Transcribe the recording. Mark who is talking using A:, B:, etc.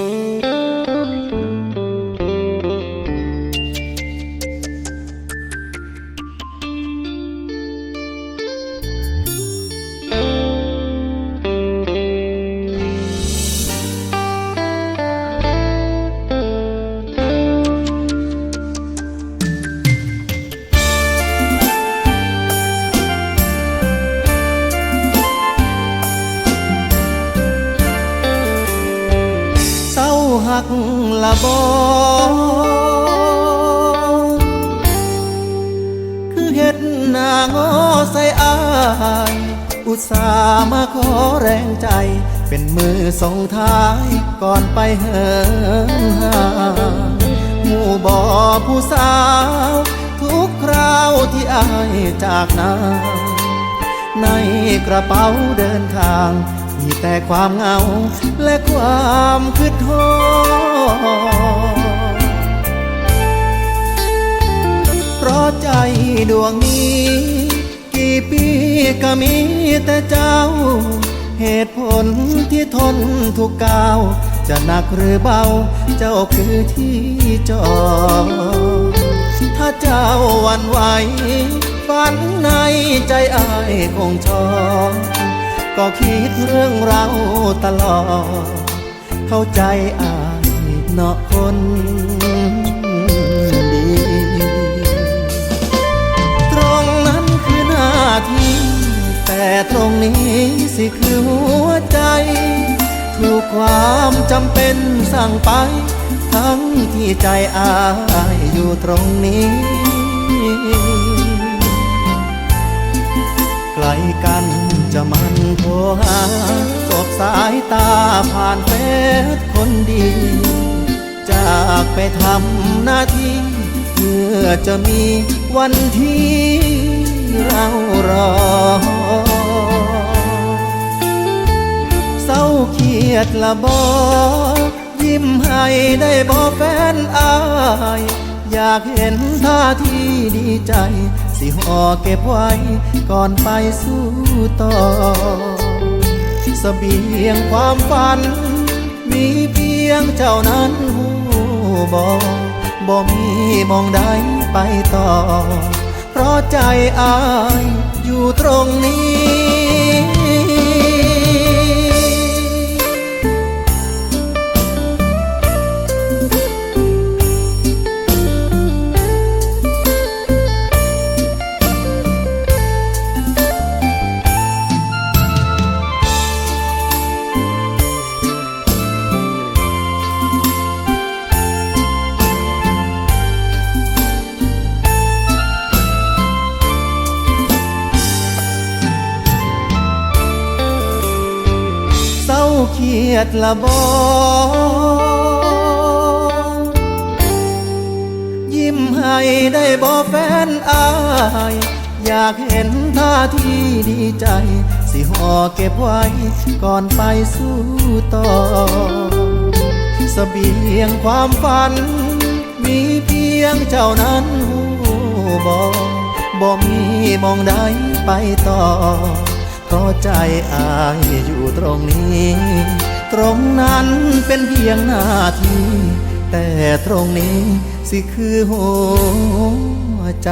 A: เกละบอคือเห็ดหน้างอใส่อาย อุตส่าห์มาขอแรงใจ เป็นมือส่งท้ายก่อนไปเหินห่างหมู่บ่อผู้สาว ทุกคราวที่อายจากนาในกระเป๋าเดินทาง มีแต่ความเหงาและความคืดท้อเพราะใจดวงนี้ กี่ปีก็มีแต่เจ้า เหตุผลที่ทนทุกก้าว จะหนักหรือเบา เจ้าคือที่จอ ถ้าเจ้าวันไหวฝันในใจอายคงชอบ ก็คิดเรื่องเราตลอด เข้าใจอายเนาะคนดี ตรงนั้นคือหน้าที่ แต่ตรงนี้สิคือหัวใจ ถูกความจำเป็นสั่งไป ทั้งที่ใจอายอยู่ตรงนี้ไกลกัน สายตาผ่านเฟซคนดี จากไปทำหน้าที่เพื่อจะมีวันที่เรารอ เศร้าเครียดละบอยิ้มให้ได้บอแฟนอาย อยากเห็นท่าที่ดีใจ สิห่อเก็บไว้ก่อนไปสู้ต่อ เสบียงความฝัน มีเพียงเจ้านั้นหูบอกบ่มีมองใดไปต่อ เพราะใจอายอยู่ตรงนี้ เครียดละบอยิ้มให้ได้บอแฟนอาย อยากเห็นท่าที่ดีใจ สิห่อเก็บไว้ก่อนไปสู้ต่อเสบียงความฝัน มีเพียงเจ้านั้นหูบอกบ่มีมองใดไปต่อ เพราะใจอายอยู่ตรงนี้ ตรงนั้นเป็นเพียงหน้าที่แต่ตรงนี้สิคือหัวใจ